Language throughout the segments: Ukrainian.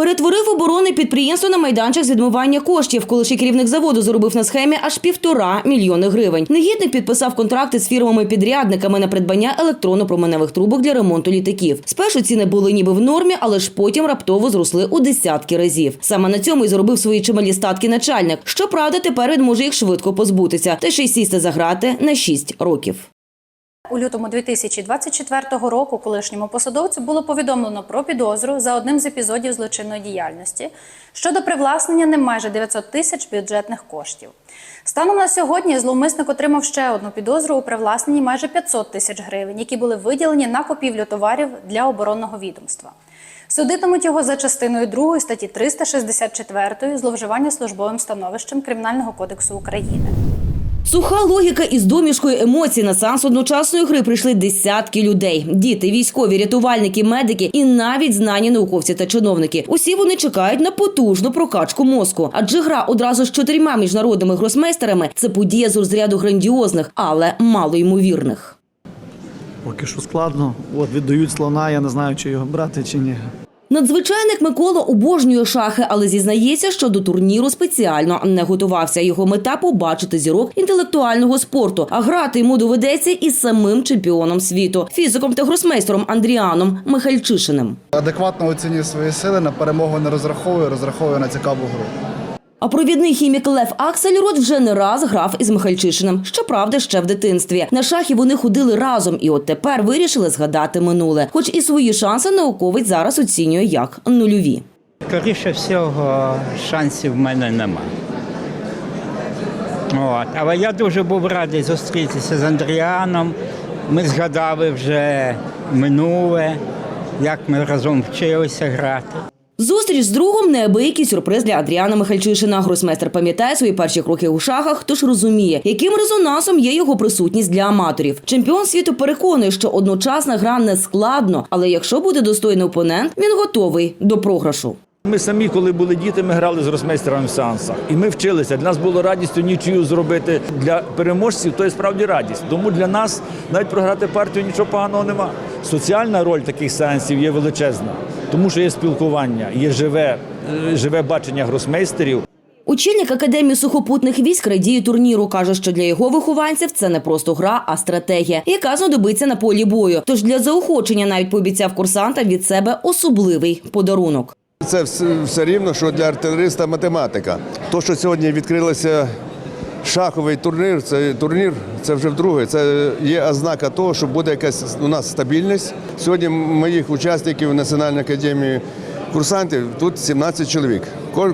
Перетворив оборонне підприємство на майданчик з відмивання коштів. Колишній керівник заводу заробив на схемі аж півтора мільйони гривень. Негідник підписав контракти з фірмами-підрядниками на придбання електронно-променевих трубок для ремонту літаків. Спершу ціни були ніби в нормі, але ж потім раптово зросли у десятки разів. Саме на цьому й заробив свої чималі статки начальник. Щоправда, тепер він може їх швидко позбутися, та ще й сісти за грати на 6 років. У лютому 2024 року колишньому посадовцю було повідомлено про підозру за одним з епізодів злочинної діяльності щодо привласнення не майже 900 тисяч бюджетних коштів. Станом на сьогодні зловмисник отримав ще одну підозру у привласненні майже 500 тисяч гривень, які були виділені на купівлю товарів для оборонного відомства. Судитимуть його за частиною 2 статті 364 зловживання службовим становищем Кримінального кодексу України. Суха логіка із домішкою емоцій на сеанс одночасної гри прийшли десятки людей: діти, військові, рятувальники, медики і навіть знані науковці та чиновники. Усі вони чекають на потужну прокачку мозку. Адже гра одразу з чотирма міжнародними гросмейстерами це подія з розряду грандіозних, але малоймовірних. Поки що складно. От віддають слона, я не знаю, чи його брати, чи ні. Надзвичайник Микола обожнює шахи, але зізнається, що до турніру спеціально не готувався. Його мета побачити зірок інтелектуального спорту, а грати йому доведеться із самим чемпіоном світу, фізиком та гросмейстером Андріаном Михальчишиним. Адекватно оцінює свої сили, на перемогу не розраховує, розраховує на цікаву гру. А провідний хімік Лев Аксельрод вже не раз грав із Михальчишиним. Щоправда, ще в дитинстві. На шахи вони ходили разом, і от тепер вирішили згадати минуле. Хоч і свої шанси науковець зараз оцінює як нульові. Скоріше всього, шансів в мене нема. От. Але я дуже був радий зустрітися з Андріаном. Ми згадали вже минуле, як ми разом вчилися грати. Зустріч з другом неабиякий сюрприз для Адріана Михальчишина. Гросмейстер пам'ятає свої перші кроки у шахах, тож розуміє, яким резонансом є його присутність для аматорів. Чемпіон світу переконує, що одночасна гра не складно, але якщо буде достойний опонент, він готовий до програшу. Ми самі, коли були діти, ми грали з росмейстерами в сеансах. І ми вчилися. Для нас було радістю нічию зробити. Для переможців то є справді радість. Тому для нас навіть програти партію нічого поганого нема. Соціальна роль таких сеансів є величезна, тому що є спілкування, є живе, е, живе бачення гросмейстерів. Очільник академії сухопутних військ радіє турніру. каже, що для його вихованців це не просто гра, а стратегія, яка знадобиться на полі бою. Тож для заохочення навіть пообіцяв курсантам від себе особливий подарунок. Це все, все рівно, що для артилериста математика. То, що сьогодні відкрилося шаховий турнір, це турнір, це вже вдруге. Це є ознака того, що буде якась у нас стабільність. Сьогодні моїх учасників Національної академії курсантів тут 17 чоловік.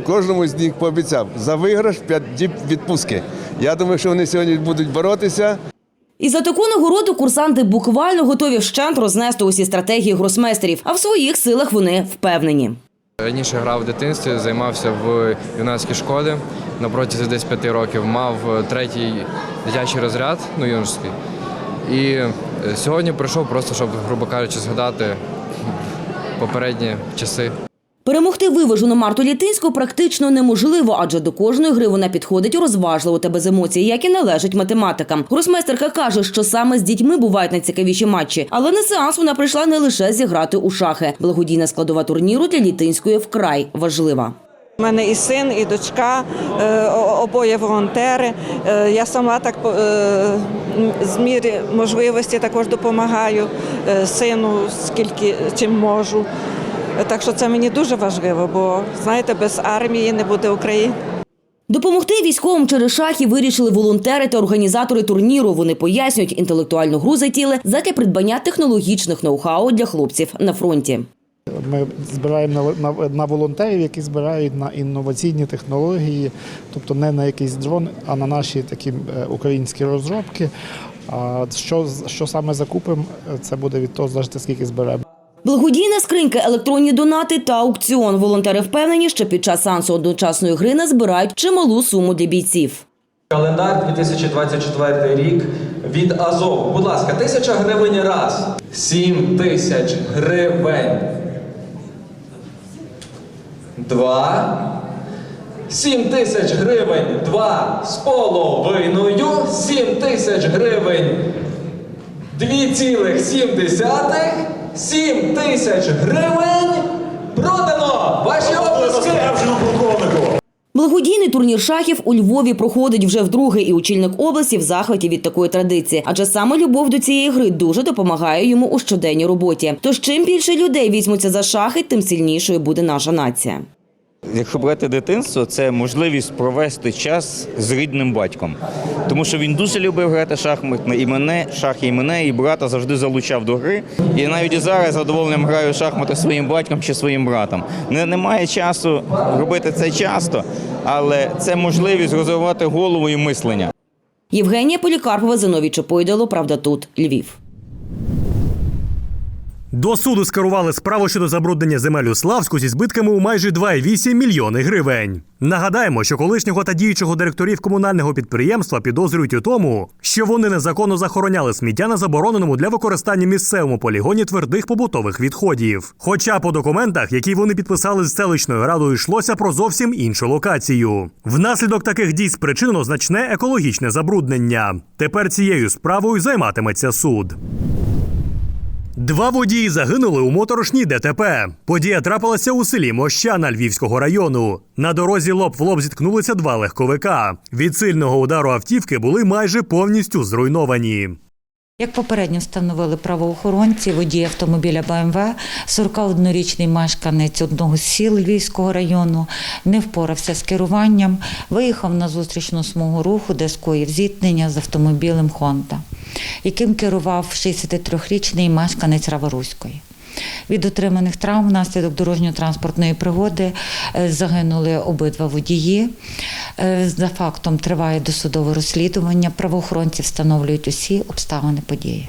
Кожному з них пообіцяв за виграш 5 діб відпустки. Я думаю, що вони сьогодні будуть боротися. І за таку нагороду курсанти буквально готові вщент рознести усі стратегії гросмейстерів, а в своїх силах вони впевнені. Раніше грав в дитинстві, займався в юнацькій школі. На протязі десь п'яти років мав е, третій дитячий розряд, ну юношеський. І е, сьогодні прийшов просто, щоб, грубо кажучи, згадати попередні часи. Перемогти виважену Марту Літинську практично неможливо, адже до кожної гри вона підходить розважливо та без емоцій, як і належить математикам. Гросмейстерка каже, що саме з дітьми бувають найцікавіші матчі, але на сеанс вона прийшла не лише зіграти у шахи. Благодійна складова турніру для Літинської вкрай важлива. У мене і син, і дочка, е, обоє волонтери. Е, Я сама так е, з мірі можливості також допомагаю сину, скільки чим можу. Так що це мені дуже важливо, бо знаєте, без армії не буде України. Допомогти військовим через шахи вирішили волонтери та організатори турніру. Вони пояснюють, інтелектуальну гру затіли задля придбання технологічних ноу-хау для хлопців на фронті. Ми збираємо на, на, на волонтерів, які збирають на інноваційні технології, тобто не на якийсь дрон, а на наші такі е, українські розробки. А що, з- що саме закупимо, це буде від того залежати, скільки зберемо. Благодійна скринька, електронні донати та аукціон. Волонтери впевнені, що під час сеансу одночасної гри назбирають чималу суму для бійців. Календар 2024 рік від Азов. Будь ласка, тисяча гривень раз. Сім тисяч гривень. Два. Сім тисяч гривень. Два з половиною. Сім тисяч гривень. Дві цілих сім десятих. 7 тисяч гривень продано ваші обласки. Благодійний турнір шахів у Львові проходить вже вдруге, і очільник області в захваті від такої традиції, адже саме любов до цієї гри дуже допомагає йому у щоденній роботі. Тож чим більше людей візьмуться за шахи, тим сильнішою буде наша нація. Якщо брати дитинство, це можливість провести час з рідним батьком. Тому що він дуже любив грати шахмати, і мене, шахи, і мене, і брата завжди залучав до гри. І навіть і зараз задоволенням граю шахмати своїм батьком чи своїм братом. Не, немає часу робити це часто, але це можливість розвивати голову і мислення. Євгенія Полікарпова, Зиновій Чопойдало, Правда тут, Львів. До суду скерували справу щодо забруднення земель у Славську зі збитками у майже 2,8 мільйони гривень. Нагадаємо, що колишнього та діючого директорів комунального підприємства підозрюють у тому, що вони незаконно захороняли сміття на забороненому для використання місцевому полігоні твердих побутових відходів. Хоча по документах, які вони підписали з селищною радою, йшлося про зовсім іншу локацію. Внаслідок таких дій спричинено значне екологічне забруднення. Тепер цією справою займатиметься суд. Два водії загинули у моторошній ДТП. Подія трапилася у селі Мощана Львівського району. На дорозі лоб в лоб зіткнулися два легковика. Від сильного удару автівки були майже повністю зруйновані. Як попередньо встановили правоохоронці, водій автомобіля БМВ, 41-річний мешканець одного з сіл Львівського району, не впорався з керуванням, виїхав на зустрічну смугу руху, де скоїв зіткнення з автомобілем Хонда, яким керував 63-річний мешканець Раворуської. Від отриманих травм внаслідок дорожньо-транспортної пригоди е, загинули обидва водії. Е, За фактом триває досудове розслідування. Правоохоронці встановлюють усі обставини події.